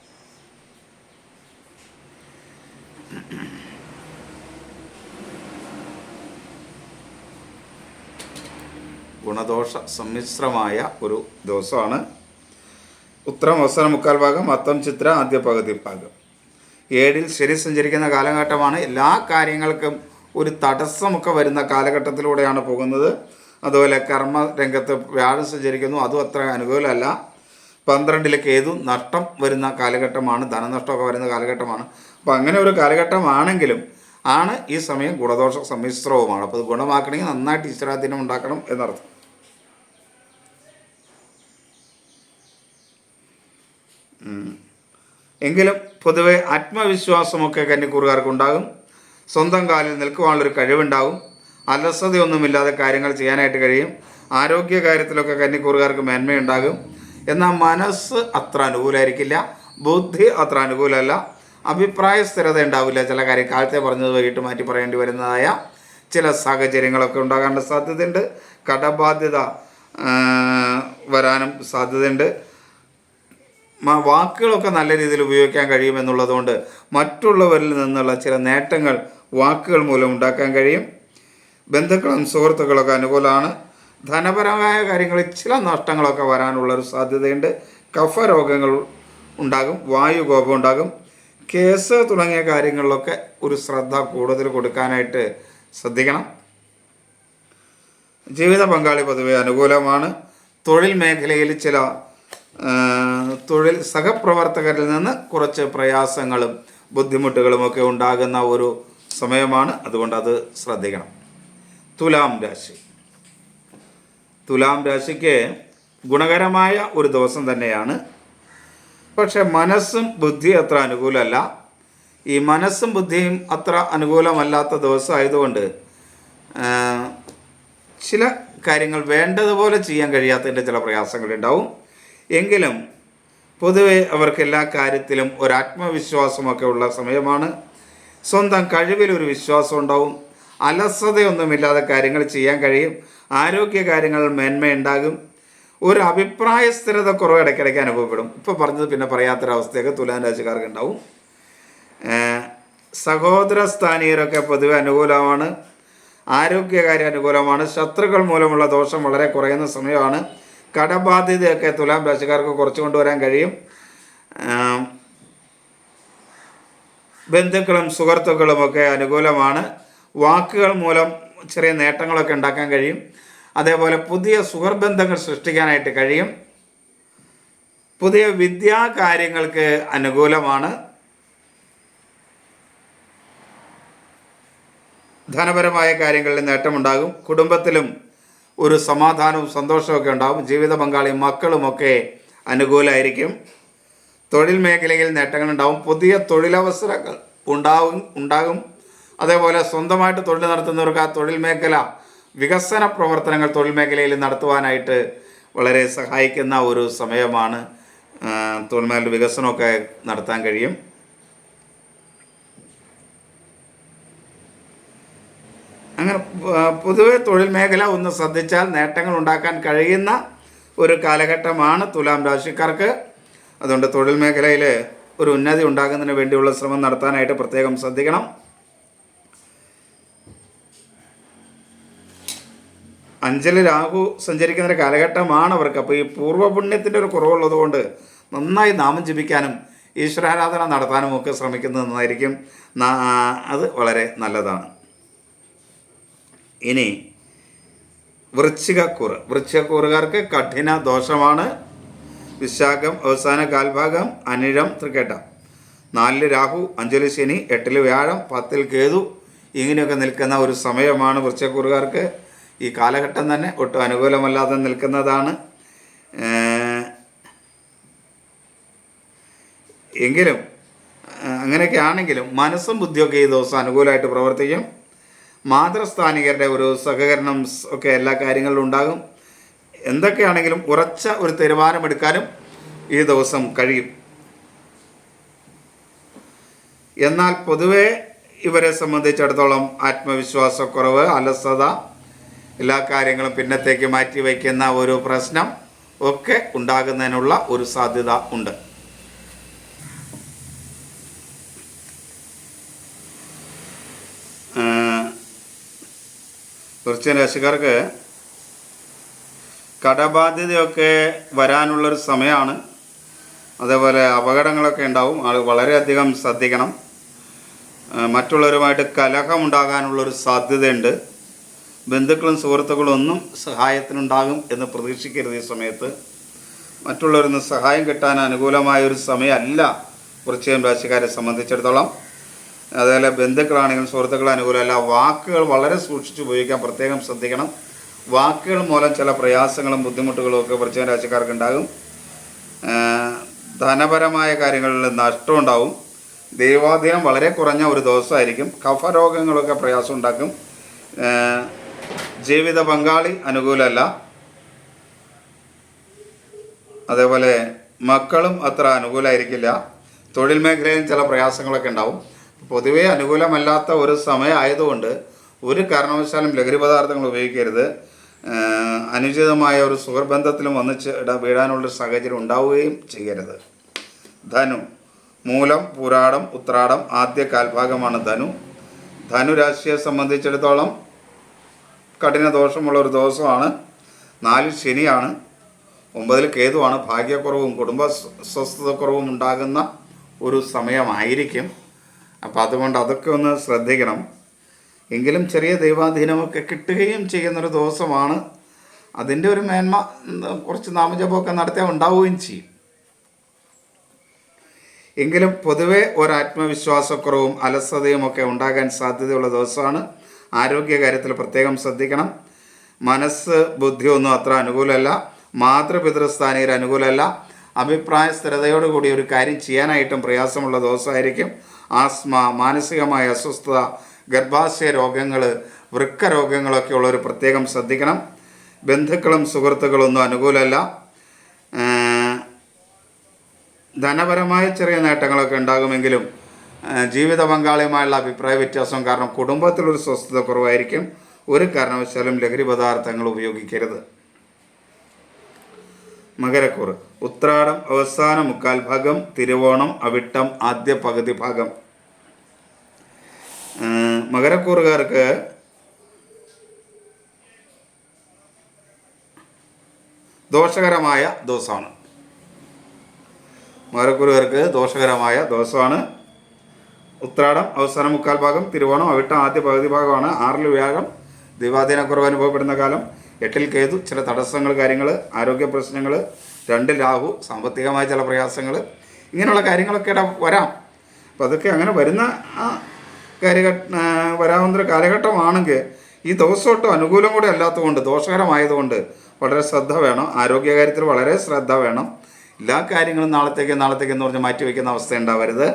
ഗുണദോഷ സമ്മിശ്രമായ ഒരു ദിവസമാണ്. ഉത്തരം അവസാന മുക്കാൽ ഭാഗം അത്തം ചിത്ര ആദ്യ പകുതി ഭാഗം. ഏഴിൽ ശരി സഞ്ചരിക്കുന്ന കാലഘട്ടമാണ്. എല്ലാ കാര്യങ്ങൾക്കും ഒരു തടസ്സമൊക്കെ വരുന്ന കാലഘട്ടത്തിലൂടെയാണ് പോകുന്നത്. അതുപോലെ കർമ്മ രംഗത്ത് വ്യാഴം സഞ്ചരിക്കുന്നു. അതും അത്ര അനുകൂലമല്ല. പന്ത്രണ്ടിലെ കേതു നഷ്ടം വരുന്ന കാലഘട്ടമാണ്. ധനനഷ്ടമൊക്കെ വരുന്ന കാലഘട്ടമാണ്. അപ്പോൾ അങ്ങനെ ഒരു കാലഘട്ടമാണെങ്കിലും ആണ് ഈ സമയം ഗുണദോഷ സമ്മിശ്രവുമാണ്. അപ്പോൾ ഇത് ഗുണമാക്കണമെങ്കിൽ നന്നായിട്ട് ഈശ്വരാധീനം ഉണ്ടാക്കണം എന്നർത്ഥം. എങ്കിലും പൊതുവെ ആത്മവിശ്വാസമൊക്കെ കന്നിക്കൂറുകാർക്കുണ്ടാകും സ്വന്തം കാലിൽ നിൽക്കുവാനുള്ളൊരു കഴിവുണ്ടാവും അലസതയൊന്നുമില്ലാതെ കാര്യങ്ങൾ ചെയ്യാനായിട്ട് കഴിയും. ആരോഗ്യ കാര്യത്തിലൊക്കെ കന്നിക്കൂറുകാർക്ക് മേന്മയുണ്ടാകും. എന്നാൽ മനസ്സ് അത്ര അനുകൂലമായിരിക്കില്ല ബുദ്ധി അത്ര അനുകൂലമല്ല. അഭിപ്രായ സ്ഥിരത ഉണ്ടാവില്ല. ചില കാര്യം കാലത്തെ പറഞ്ഞത് വൈകിട്ട് മാറ്റി പറയേണ്ടി വരുന്നതായ ചില സാഹചര്യങ്ങളൊക്കെ ഉണ്ടാകാനുള്ള സാധ്യതയുണ്ട്. കടബാധ്യത വരാനും സാധ്യതയുണ്ട്. വാക്കുകളൊക്കെ നല്ല രീതിയിൽ ഉപയോഗിക്കാൻ കഴിയുമെന്നുള്ളതുകൊണ്ട് മറ്റുള്ളവരിൽ നിന്നുള്ള ചില നേട്ടങ്ങൾ വാക്കുകൾ മൂലം ഉണ്ടാക്കാൻ കഴിയും. ബന്ധുക്കളും സുഹൃത്തുക്കളൊക്കെ അനുകൂലമാണ്. ധനപരമായ കാര്യങ്ങളിൽ ചില നഷ്ടങ്ങളൊക്കെ വരാനുള്ളൊരു സാധ്യതയുണ്ട്. കഫ രോഗങ്ങൾ ഉണ്ടാകും വായുകോപം ഉണ്ടാകും. കേസ് തുടങ്ങിയ കാര്യങ്ങളിലൊക്കെ ഒരു ശ്രദ്ധ കൂടുതൽ കൊടുക്കാനായിട്ട് ശ്രദ്ധിക്കണം. ജീവിത പങ്കാളി പൊതുവെ അനുകൂലമാണ്. തൊഴിൽ മേഖലയിൽ ചില തൊഴിൽ സഹപ്രവർത്തകരിൽ നിന്ന് കുറച്ച് പ്രയാസങ്ങളും ബുദ്ധിമുട്ടുകളുമൊക്കെ ഉണ്ടാകുന്ന ഒരു സമയമാണ്. അതുകൊണ്ട് അത് ശ്രദ്ധിക്കണം. തുലാം രാശി. തുലാം രാശിക്ക് ഗുണകരമായ ഒരു ദിവസം തന്നെയാണ്. പക്ഷെ മനസ്സും ബുദ്ധിയും അത്ര അനുകൂലമല്ല. ഈ മനസ്സും ബുദ്ധിയും അത്ര അനുകൂലമല്ലാത്ത ദിവസമായതുകൊണ്ട് ചില കാര്യങ്ങൾ വേണ്ടതുപോലെ ചെയ്യാൻ കഴിയാത്തതിന്റെ ചില പ്രയാസങ്ങളുണ്ടാവും. എങ്കിലും പൊതുവെ അവർക്ക് എല്ലാ കാര്യത്തിലും ഒരു ആത്മവിശ്വാസമൊക്കെ ഉള്ള സമയമാണ്. സ്വന്തം കഴിവിലൊരു വിശ്വാസം ഉണ്ടാവും. അലസതയൊന്നുമില്ലാതെ കാര്യങ്ങൾ ചെയ്യാൻ കഴിയും. ആരോഗ്യ കാര്യങ്ങൾ മേന്മയുണ്ടാകും. ഒരു അഭിപ്രായ സ്ഥിരത കുറവ് ഇടയ്ക്കിടയ്ക്ക് അനുഭവപ്പെടും. ഇപ്പോൾ പറഞ്ഞത് പിന്നെ പറയാത്തൊരവസ്ഥയൊക്കെ തുലാൻ രാശിക്കാർക്ക് ഉണ്ടാവും. സഹോദര സ്ഥാനീയരൊക്കെ പൊതുവെ അനുകൂലമാണ്. ആരോഗ്യകാര്യ അനുകൂലമാണ്. ശത്രുക്കൾ മൂലമുള്ള ദോഷം വളരെ കുറയുന്ന സമയമാണ്. കടബാധ്യതയൊക്കെ തുലാം രാശിക്കാർക്ക് കുറച്ച് കൊണ്ടുവരാൻ കഴിയും. ബന്ധുക്കളും സുഹൃത്തുക്കളും ഒക്കെ അനുകൂലമാണ്. വാക്കുകൾ മൂലം ചെറിയ നേട്ടങ്ങളൊക്കെ ഉണ്ടാക്കാൻ കഴിയും. അതേപോലെ പുതിയ സുഹൃബന്ധങ്ങൾ സൃഷ്ടിക്കാനായിട്ട് കഴിയും. പുതിയ വിദ്യാ കാര്യങ്ങൾക്ക് അനുകൂലമാണ്. ധനപരമായ കാര്യങ്ങളിൽ നേട്ടമുണ്ടാകും. കുടുംബത്തിലും ഒരു സമാധാനവും സന്തോഷമൊക്കെ ഉണ്ടാകും. ജീവിത പങ്കാളിയും മക്കളുമൊക്കെ അനുകൂലമായിരിക്കും തൊഴിൽ മേഖലയിൽ നേട്ടങ്ങൾ നേട്ടങ്ങളുണ്ടാവും. പുതിയ തൊഴിലവസരങ്ങൾ ഉണ്ടാവും ഉണ്ടാകും. അതേപോലെ സ്വന്തമായിട്ട് തൊഴിൽ നടത്തുന്നവർക്ക് ആ തൊഴിൽ മേഖല വികസന പ്രവർത്തനങ്ങൾ തൊഴിൽ മേഖലയിൽ നടത്തുവാനായിട്ട് വളരെ സഹായിക്കുന്ന ഒരു സമയമാണ് തൊഴിൽ മേഖല വികസനമൊക്കെ നടത്താൻ കഴിയും. അങ്ങനെ പൊതുവെ തൊഴിൽ മേഖല ഒന്ന് ശ്രദ്ധിച്ചാൽ നേട്ടങ്ങൾ ഉണ്ടാക്കാൻ കഴിയുന്ന ഒരു കാലഘട്ടമാണ് തുലാം രാശിക്കാർക്ക്. അതുകൊണ്ട് തൊഴിൽ മേഖലയിൽ ഒരു ഉന്നതി ഉണ്ടാകുന്നതിന് വേണ്ടിയുള്ള ശ്രമം നടത്താനായിട്ട് പ്രത്യേകം ശ്രദ്ധിക്കണം. അഞ്ചൽ രാഹു സഞ്ചരിക്കുന്ന ഒരു കാലഘട്ടമാണ് അവർക്ക്. അപ്പോൾ ഈ പൂർവപുണ്യത്തിന്റെ ഒരു കുറവുള്ളത് കൊണ്ട് നന്നായി നാമം ജപിക്കാനും ഈശ്വരാരാധന നടത്താനും ഒക്കെ ശ്രമിക്കുന്നത് നന്നായിരിക്കും. അത് വളരെ നല്ലതാണ്. ഇനി വൃശ്ചികക്കൂറ്. വൃശ്ചികക്കൂറുകാർക്ക് കഠിന ദോഷമാണ്. വിശാഖം അവസാന കാൽഭാഗം അനിഴം തൃക്കേട്ട. നാലിൽ രാഹു അഞ്ചിൽ ശനി എട്ടിൽ വ്യാഴം പത്തിൽ കേതു. ഇങ്ങനെയൊക്കെ നിൽക്കുന്ന ഒരു സമയമാണ് വൃശ്ചികക്കൂറുകാർക്ക് ഈ കാലഘട്ടം തന്നെ ഒട്ടും അനുകൂലമല്ലാതെ നിൽക്കുന്നതാണ്. എങ്കിലും അങ്ങനെയൊക്കെയാണെങ്കിലും മനസ്സും ബുദ്ധിയൊക്കെ ഈ ദിവസം അനുകൂലമായിട്ട് പ്രവർത്തിക്കും. മാതൃസ്ഥാനികരുടെ ഒരു സഹകരണം ഒക്കെ എല്ലാ കാര്യങ്ങളിലും ഉണ്ടാകും. എന്തൊക്കെയാണെങ്കിലും ഉറച്ച ഒരു തീരുമാനമെടുക്കാനും ഈ ദിവസം കഴിയും. എന്നാൽ പൊതുവേ ഇവരെ സംബന്ധിച്ചിടത്തോളം ആത്മവിശ്വാസക്കുറവ് അലസത എല്ലാ കാര്യങ്ങളും പിന്നത്തേക്ക് മാറ്റി വയ്ക്കുന്ന ഒരു പ്രശ്നം ഒക്കെ ഉണ്ടാകുന്നതിനുള്ള ഒരു സാധ്യത ഉണ്ട്. വൃശ്ചിക രാശിക്കാർക്ക് കടബാധ്യതയൊക്കെ വരാനുള്ളൊരു സമയമാണ്. അതേപോലെ അപകടങ്ങളൊക്കെ ഉണ്ടാവും. ആൾ വളരെയധികം ശ്രദ്ധിക്കണം. മറ്റുള്ളവരുമായിട്ട് കലഹമുണ്ടാകാനുള്ളൊരു സാധ്യതയുണ്ട്. ബന്ധുക്കളും സുഹൃത്തുക്കളും ഒന്നും സഹായത്തിനുണ്ടാകും എന്ന് പ്രതീക്ഷിക്കരുത് ഈ സമയത്ത്. മറ്റുള്ളവരിൽ നിന്ന് സഹായം കിട്ടാൻ അനുകൂലമായ ഒരു സമയമല്ല വൃശ്ചികം രാശിക്കാരെ സംബന്ധിച്ചിടത്തോളം. അതേപോലെ ബന്ധുക്കളാണെങ്കിലും സുഹൃത്തുക്കൾ അനുകൂലമല്ല വാക്കുകൾ വളരെ സൂക്ഷിച്ച് ഉപയോഗിക്കാൻ പ്രത്യേകം ശ്രദ്ധിക്കണം. വാക്കുകൾ മൂലം ചില പ്രയാസങ്ങളും ബുദ്ധിമുട്ടുകളും ഒക്കെ വൃശ്ചികം രാശിക്കാർക്ക് ഉണ്ടാകും. ധനപരമായ കാര്യങ്ങളിൽ നഷ്ടം ഉണ്ടാവും. ദൈവാധീനം വളരെ കുറഞ്ഞ ഒരു ദിവസമായിരിക്കും. കഫരോഗങ്ങളൊക്കെ പ്രയാസം ഉണ്ടാക്കും. ജീവിത പങ്കാളി അനുകൂലമല്ല അതേപോലെ മക്കളും അത്ര അനുകൂലമായിരിക്കില്ല തൊഴിൽ മേഖലയിൽ ചില പ്രയാസങ്ങളൊക്കെ ഉണ്ടാവും. പൊതുവേ അനുകൂലമല്ലാത്ത ഒരു സമയമായതുകൊണ്ട് ഒരു കാരണവശാലും ലഹരി പദാർത്ഥങ്ങൾ ഉപയോഗിക്കരുത്. അനുചിതമായ ഒരു സുഹൃബന്ധത്തിലും ചെ- ഒരു സാഹചര്യം ഉണ്ടാവുകയും ചെയ്യരുത്. ധനു മൂലം പുരാടം ഉത്രാടം ആദ്യ കാൽഭാഗമാണ് ധനു. ധനുരാശിയെ സംബന്ധിച്ചിടത്തോളം കഠിന ദോഷമുള്ള ഒരു ദിവസമാണ്. നാലിൽ ശനിയാണ്. ഒമ്പതിൽ കേതുവാണ്. ഭാഗ്യക്കുറവും കുടുംബ സ്വസ്ഥതക്കുറവും ഉണ്ടാകുന്ന ഒരു സമയമായിരിക്കും. അപ്പോൾ അതുകൊണ്ട് അതൊക്കെ ഒന്ന് ശ്രദ്ധിക്കണം. എങ്കിലും ചെറിയ ദൈവാധീനമൊക്കെ കിട്ടുകയും ചെയ്യുന്നൊരു ദിവസമാണ്. അതിന്റെ ഒരു മേന്മ കുറച്ച് നാമജപമൊക്കെ നടത്തിയാൽ ഉണ്ടാവുകയും ചെയ്യും. എങ്കിലും പൊതുവെ ഒരു ആത്മവിശ്വാസക്കുറവും അലസതയും ഒക്കെ ഉണ്ടാകാൻ സാധ്യതയുള്ള ദിവസമാണ്. ആരോഗ്യകാര്യത്തിൽ പ്രത്യേകം ശ്രദ്ധിക്കണം. മനസ്സ് ബുദ്ധി ഒന്നും അത്ര അനുകൂലമല്ല. മാതൃപിതൃസ്ഥാനീയർ അനുകൂലമല്ല. അഭിപ്രായ സ്ഥിരതയോടുകൂടി ഒരു കാര്യം ചെയ്യാനായിട്ടും പ്രയാസമുള്ള ദിവസമായിരിക്കും. ആസ്മ മാനസികമായ അസ്വസ്ഥത ഗർഭാശയ രോഗങ്ങൾ വൃക്ക രോഗങ്ങളൊക്കെ ഉള്ളവർ പ്രത്യേകം ശ്രദ്ധിക്കണം. ബന്ധുക്കളും സുഹൃത്തുക്കളൊന്നും അനുകൂലമല്ല. ധനപരമായ ചെറിയ നേട്ടങ്ങളൊക്കെ ഉണ്ടാകുമെങ്കിലും ജീവിത പങ്കാളിയുമായുള്ള അഭിപ്രായ വ്യത്യാസം കാരണം കുടുംബത്തിലൊരു സ്വസ്ഥത കുറവായിരിക്കും. ഒരു കാരണവശാലും ലഹരി പദാർത്ഥങ്ങൾ ഉപയോഗിക്കരുത്. മകരക്കൂറ് ഉത്രാടം അവസാന മുക്കാൽ ഭാഗം തിരുവോണം അവിട്ടം ആദ്യ പകുതി ഭാഗം. മകരക്കൂറുകാർക്ക് ദോഷകരമായ ദിവസമാണ്. മകരക്കൂറുകാർക്ക് ദോഷകരമായ ദിവസമാണ്. ഉത്രാടം അവസാന മുക്കാൽ ഭാഗം തിരുവോണം അവിട്ടം ആദ്യ പകുതി ഭാഗമാണ് ആറിൽ വ്യാഴം ദൈവാധീനക്കുറവ് അനുഭവപ്പെടുന്ന കാലം എട്ടിൽ കേതു ചില തടസ്സങ്ങൾ കാര്യങ്ങൾ ആരോഗ്യ പ്രശ്നങ്ങൾ രണ്ടിൽ രാഹു സാമ്പത്തികമായ ചില പ്രയാസങ്ങൾ ഇങ്ങനെയുള്ള കാര്യങ്ങളൊക്കെ വരാം. അപ്പോൾ അതൊക്കെ അങ്ങനെ വരുന്ന ആ കാര്യഘട്ട വരാവുന്നൊരു വരാവുന്ന കാലഘട്ടമാണെങ്കിൽ ഈ ദിവസമൊട്ടും അനുകൂലം കൂടെ അല്ലാത്തതുകൊണ്ട് ദോഷകരമായതുകൊണ്ട് വളരെ ശ്രദ്ധ വേണം. ആരോഗ്യകാര്യത്തിൽ വളരെ ശ്രദ്ധ വേണം. എല്ലാ കാര്യങ്ങളും നാളത്തേക്ക് നാളത്തേക്ക് എന്ന് പറഞ്ഞ് മാറ്റിവെക്കുന്ന അവസ്ഥ ഉണ്ടാവരുത്.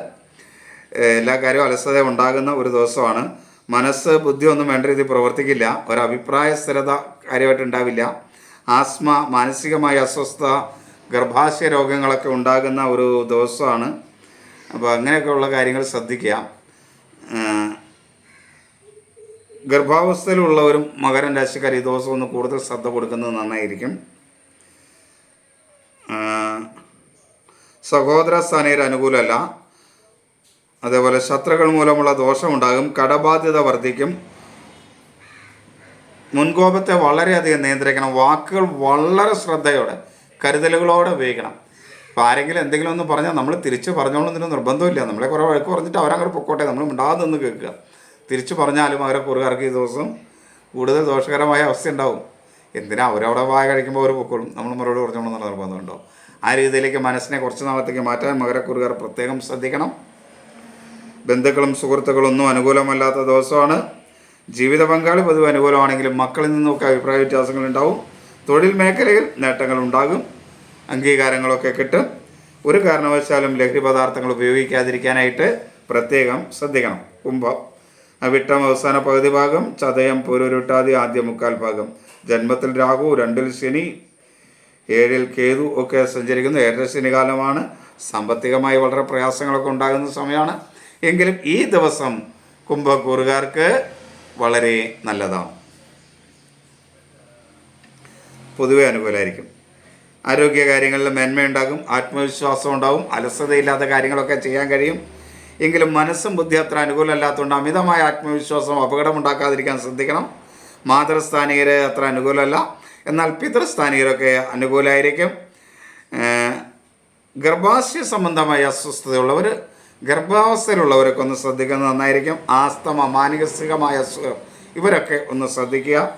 എല്ലാ കാര്യവും അലസത ഉണ്ടാകുന്ന ഒരു ദിവസമാണ്. മനസ്സ് ബുദ്ധി ഒന്നും വേണ്ട രീതിയിൽ പ്രവർത്തിക്കില്ല. ഒരഭിപ്രായ സ്ഥിരത കാര്യമായിട്ട് ഉണ്ടാവില്ല. ആസ്മ മാനസികമായ അസ്വസ്ഥ ഗർഭാശയ രോഗങ്ങളൊക്കെ ഉണ്ടാകുന്ന ഒരു ദിവസമാണ്. അപ്പോൾ അങ്ങനെയൊക്കെയുള്ള കാര്യങ്ങൾ ശ്രദ്ധിക്കുക. ഗർഭാവസ്ഥയിലുള്ളവരും മകരൻ രാശിക്കാർ ഈ ദിവസം ഒന്ന് കൂടുതൽ ശ്രദ്ധ കൊടുക്കുന്നത് നന്നായിരിക്കും. സഹോദര സ്ഥാനീയർ അനുകൂലമല്ല. അതേപോലെ ശത്രുക്കൾ മൂലമുള്ള ദോഷമുണ്ടാകും കടബാധ്യത വർദ്ധിക്കും. മുൻകോപത്തെ വളരെയധികം നിയന്ത്രിക്കണം. വാക്കുകൾ വളരെ ശ്രദ്ധയോടെ കരുതലുകളോടെ ഉപയോഗിക്കണം. ഇപ്പോൾ ആരെങ്കിലും എന്തെങ്കിലും ഒന്ന് പറഞ്ഞാൽ നമ്മൾ തിരിച്ച് പറഞ്ഞോളുന്നതിന് നിർബന്ധമില്ല നമ്മളെ കുറേ വഴക്ക് പറഞ്ഞിട്ട് അവരങ്ങോട്ട് പൊക്കോട്ടെ. നമ്മൾ മിണ്ടാതെ നിന്ന് കേൾക്കുക. തിരിച്ച് പറഞ്ഞാലും അവരെ കുറുകാർക്ക് ഈ ദിവസം കൂടുതൽ ദോഷകരമായ അവസ്ഥ ഉണ്ടാവും എന്തിനാ അവരവിടെ വായ കഴിക്കുമ്പോൾ അവർ പൊക്കോളും? നമ്മൾ മറുപടി പറഞ്ഞോളെന്നുള്ള നിർബന്ധമുണ്ടോ ആ രീതിയിലേക്ക് മനസ്സിനെ കുറച്ച് നാളത്തേക്ക് മാറ്റാൻ മകരക്കുറുകാർ പ്രത്യേകം ശ്രദ്ധിക്കണം. ബന്ധുക്കളും സുഹൃത്തുക്കളും ഒന്നും അനുകൂലമല്ലാത്ത ദിവസമാണ്. ജീവിത പങ്കാളി പൊതുവെ അനുകൂലമാണെങ്കിലും മക്കളിൽ നിന്നൊക്കെ അഭിപ്രായ വ്യത്യാസങ്ങൾ ഉണ്ടാവും. തൊഴിൽ മേഖലയിൽ നേട്ടങ്ങൾ ഉണ്ടാകും. അംഗീകാരങ്ങളൊക്കെ കിട്ടും. ഒരു കാരണവശാലും ലഹരി പദാർത്ഥങ്ങൾ ഉപയോഗിക്കാതിരിക്കാനായിട്ട് പ്രത്യേകം ശ്രദ്ധിക്കണം. കുംഭം അവിട്ടം അവസാന പകുതി ഭാഗം ചതയം പൊരുരുട്ടാതി ആദ്യ മുക്കാൽ ഭാഗം. ജന്മത്തിൽ രാഹു രണ്ടിൽ ശനി ഏഴിൽ കേതു ഒക്കെ സഞ്ചരിക്കുന്നു. ഏഴര ശനികാലമാണ്. സാമ്പത്തികമായി വളരെ പ്രയാസങ്ങളൊക്കെ ഉണ്ടാകുന്ന സമയമാണ്. എങ്കിലും ഈ ദിവസം കുംഭക്കൂറുകാർക്ക് വളരെ നല്ലതാണ്. പൊതുവെ അനുകൂലമായിരിക്കും. ആരോഗ്യ കാര്യങ്ങളിൽ മേന്മയുണ്ടാകും ആത്മവിശ്വാസം ഉണ്ടാകും അലസതയില്ലാത്ത കാര്യങ്ങളൊക്കെ ചെയ്യാൻ കഴിയും. എങ്കിലും മനസ്സും ബുദ്ധി അത്ര അനുകൂലമല്ലാത്തതുകൊണ്ട് അമിതമായ ആത്മവിശ്വാസം അപകടമുണ്ടാക്കാതിരിക്കാൻ ശ്രദ്ധിക്കണം. മാതൃസ്ഥാനികരെ അത്ര അനുകൂലമല്ല. എന്നാൽ പിതൃസ്ഥാനികരൊക്കെ അനുകൂലമായിരിക്കും. ഗർഭാശയ സംബന്ധമായ അസ്വസ്ഥതയുള്ളവർ ഗർഭാവസ്ഥയിലുള്ളവരൊക്കെ ഒന്ന് ശ്രദ്ധിക്കുന്നത് നന്നായിരിക്കും. ആസ്തമ മാനസികമായ അസുഖം ഇവരൊക്കെ ഒന്ന് ശ്രദ്ധിക്കുക.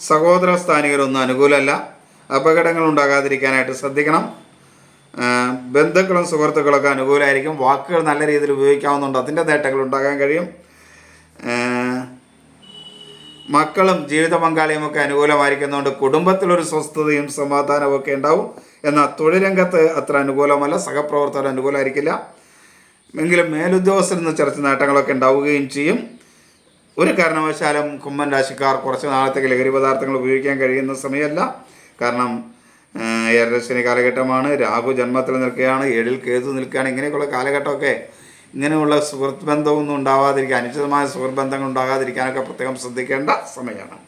സഹോദര സ്ഥാനികരൊന്നും അനുകൂലമല്ല. അപകടങ്ങൾ ഉണ്ടാകാതിരിക്കാനായിട്ട് ശ്രദ്ധിക്കണം. ബന്ധുക്കളും സുഹൃത്തുക്കളൊക്കെ അനുകൂലമായിരിക്കും. വാക്കുകൾ നല്ല രീതിയിൽ ഉപയോഗിക്കാവുന്നുണ്ട് അതിന്റെ നേട്ടങ്ങൾ ഉണ്ടാകാൻ കഴിയും. മക്കളും ജീവിത പങ്കാളിയും ഒക്കെ അനുകൂലമായിരിക്കുന്നതുകൊണ്ട് കുടുംബത്തിലൊരു സ്വസ്ഥതയും സമാധാനവും ഒക്കെ ഉണ്ടാവും. എന്നാൽ തൊഴിൽ രംഗത്ത് അത്ര അനുകൂലമല്ല. സഹപ്രവർത്തകർ അനുകൂലമായിരിക്കില്ല. എങ്കിലും മേലുദ്യോഗസ്ഥർ നിന്ന് ചെറിയ നേട്ടങ്ങളൊക്കെ ഉണ്ടാവുകയും ചെയ്യും. ഒരു കാരണവശാലും കുമ്മൻ രാശിക്കാർ കുറച്ച് നാളത്തേക്ക് ലഹരി പദാർത്ഥങ്ങൾ ഉപയോഗിക്കാൻ കഴിയുന്ന സമയമല്ല. കാരണം ഏഴരശനി കാലഘട്ടമാണ് രാഹു ജന്മത്തിൽ നിൽക്കുകയാണ് ഏഴിൽ കേതു നിൽക്കുകയാണ് ഇങ്ങനെയൊക്കെയുള്ള കാലഘട്ടമൊക്കെ ഇങ്ങനെയുള്ള സുഹൃത്ത് ബന്ധമൊന്നും ഉണ്ടാവാതിരിക്കാൻ അനുചിതമായ സുഹൃത്ത് ബന്ധങ്ങൾ ഉണ്ടാകാതിരിക്കാനൊക്കെ പ്രത്യേകം ശ്രദ്ധിക്കേണ്ട സമയമാണ്.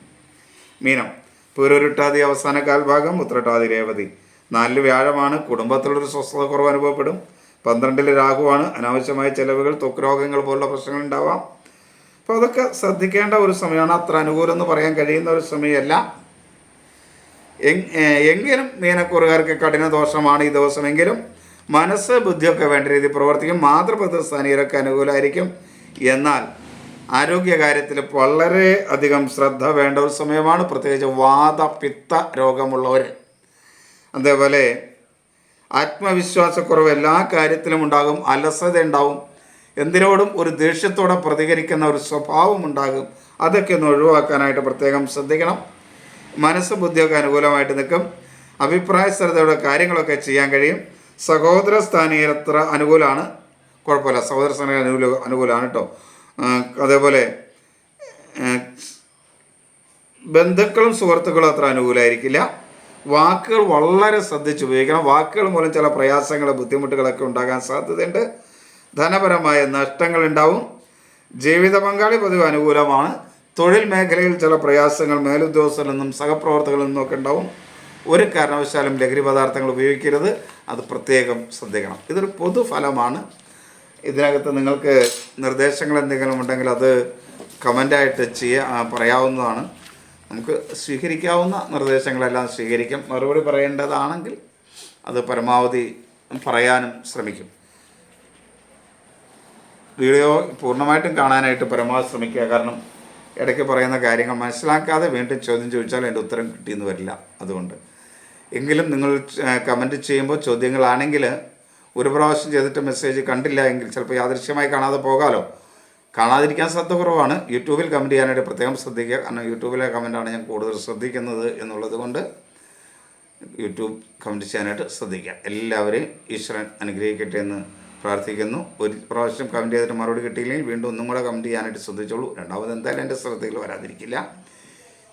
മീനം പൂരൊരുട്ടാതി അവസാന കാൽഭാഗം ഉത്രട്ടാതി രേവതി. നാല് വ്യാഴമാണ് കുടുംബത്തിലൊരു സ്വസ്ഥത കുറവ് അനുഭവപ്പെടും. പന്ത്രണ്ടിൽ രാഹുവാണ്. അനാവശ്യമായ ചെലവുകൾ ത്വക്ക് രോഗങ്ങൾ പോലുള്ള പ്രശ്നങ്ങൾ ഉണ്ടാവാം. അപ്പോൾ അതൊക്കെ ശ്രദ്ധിക്കേണ്ട ഒരു സമയമാണ്. അത്ര അനുകൂലം എന്ന് പറയാൻ കഴിയുന്ന ഒരു സമയമല്ല. എങ്കിലും മീനക്കുറുകാർക്ക് കഠിന ദോഷമാണ് ഈ ദിവസമെങ്കിലും. മനസ്സ് ബുദ്ധിയൊക്കെ വേണ്ട രീതിയിൽ പ്രവർത്തിക്കും. മാതൃപ്രതിസ്ഥാനീയരൊക്കെ അനുകൂലമായിരിക്കും എന്നാൽ ആരോഗ്യകാര്യത്തിൽ വളരെ അധികം ശ്രദ്ധ വേണ്ട ഒരു സമയമാണ്. പ്രത്യേകിച്ച് വാത പിത്ത രോഗമുള്ളവർ അതേപോലെ ആത്മവിശ്വാസക്കുറവ് എല്ലാ കാര്യത്തിലും ഉണ്ടാകും അലസത ഉണ്ടാവും എന്തിനോടും ഒരു ദേഷ്യത്തോടെ പ്രതികരിക്കുന്ന ഒരു സ്വഭാവം ഉണ്ടാകും. അതൊക്കെ ഒന്ന് ഒഴിവാക്കാനായിട്ട് പ്രത്യേകം ശ്രദ്ധിക്കണം. മനസ്സ് ബുദ്ധിയൊക്കെ അനുകൂലമായിട്ട് നിൽക്കും. അഭിപ്രായ സ്ഥലത്തോടെ കാര്യങ്ങളൊക്കെ ചെയ്യാൻ കഴിയും. സഹോദര സ്ഥാനീയർ അത്ര അനുകൂലമാണ് കുഴപ്പമില്ല സഹോദര സ്ഥാനീയർ അനുകൂല അനുകൂലമാണ് കേട്ടോ. അതേപോലെ ബന്ധുക്കളും സുഹൃത്തുക്കളും അത്ര അനുകൂലമായിരിക്കില്ല വാക്കുകൾ വളരെ ശ്രദ്ധിച്ച് ഉപയോഗിക്കണം. വാക്കുകൾ മൂലം ചില പ്രയാസങ്ങൾ ബുദ്ധിമുട്ടുകളൊക്കെ ഉണ്ടാകാൻ സാധ്യതയുണ്ട്. ധനപരമായ നഷ്ടങ്ങൾ ഉണ്ടാവും. ജീവിത പങ്കാളി പതിവ് അനുകൂലമാണ്. തൊഴിൽ മേഖലയിൽ ചില പ്രയാസങ്ങൾ മേലുദ്യോഗസ്ഥരിൽ നിന്നും സഹപ്രവർത്തകരിൽ നിന്നും ഒക്കെ ഉണ്ടാവും. ഒരു കാരണവശാലും ലഹരി പദാർത്ഥങ്ങൾ ഉപയോഗിക്കരുത്. അത് പ്രത്യേകം ശ്രദ്ധിക്കണം. ഇതൊരു പൊതുഫലമാണ്. ഇതിനകത്ത് നിങ്ങൾക്ക് നിർദ്ദേശങ്ങൾ എന്തെങ്കിലും ഉണ്ടെങ്കിൽ അത് കമന്റായിട്ട് ചെയ്യാ പറയാവുന്നതാണ്. നമുക്ക് സ്വീകരിക്കാവുന്ന നിർദ്ദേശങ്ങളെല്ലാം സ്വീകരിക്കും. മറുപടി പറയേണ്ടതാണെങ്കിൽ അത് പരമാവധി പറയാനും ശ്രമിക്കും. വീഡിയോ പൂർണമായിട്ടും കാണാനായിട്ട് പരമാവധി ശ്രമിക്കുക. കാരണം ഇടയ്ക്ക് പറയുന്ന കാര്യങ്ങൾ മനസ്സിലാക്കാതെ വീണ്ടും ചോദ്യം ചോദിച്ചാൽ എന്റെ ഉത്തരം കിട്ടിയെന്ന് വരില്ല അതുകൊണ്ട്. എങ്കിലും നിങ്ങൾ കമന്റ് ചെയ്യുമ്പോൾ ചോദ്യങ്ങളാണെങ്കിൽ ഒരു പ്രാവശ്യം ചെയ്തിട്ട് മെസ്സേജ് കണ്ടില്ല എങ്കിൽ ചിലപ്പോൾ യാദൃശ്യമായി കാണാതെ പോകാമല്ലോ കാണാതിരിക്കാൻ ശ്രദ്ധ കുറവാണ്. യൂട്യൂബിൽ കമന്റ് ചെയ്യാനായിട്ട് പ്രത്യേകം ശ്രദ്ധിക്കുക. കാരണം യൂട്യൂബിലെ കമന്റാണ് ഞാൻ കൂടുതൽ ശ്രദ്ധിക്കുന്നത് എന്നുള്ളത് കൊണ്ട് യൂട്യൂബ് കമന്റ് ചെയ്യാനായിട്ട് ശ്രദ്ധിക്കുക. എല്ലാവരെയും ഈശ്വരൻ അനുഗ്രഹിക്കട്ടെ എന്ന് പ്രാർത്ഥിക്കുന്നു. ഒരു പ്രാവശ്യം കമന്റ് ചെയ്തിട്ട് മറുപടി കിട്ടിയില്ലെങ്കിൽ വീണ്ടും ഒന്നും കൂടെ കമന്റ് ചെയ്യാനായിട്ട് ശ്രദ്ധിച്ചോളൂ. രണ്ടാമത് എന്തായാലും എന്റെ ശ്രദ്ധയിൽ വരാതിരിക്കില്ല.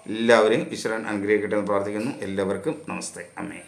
എല്ലാവരെയും ഈശ്വരൻ അനുഗ്രഹിക്കട്ടെ എന്ന് പ്രാർത്ഥിക്കുന്നു. എല്ലാവർക്കും നമസ്തേ. അമ്മേ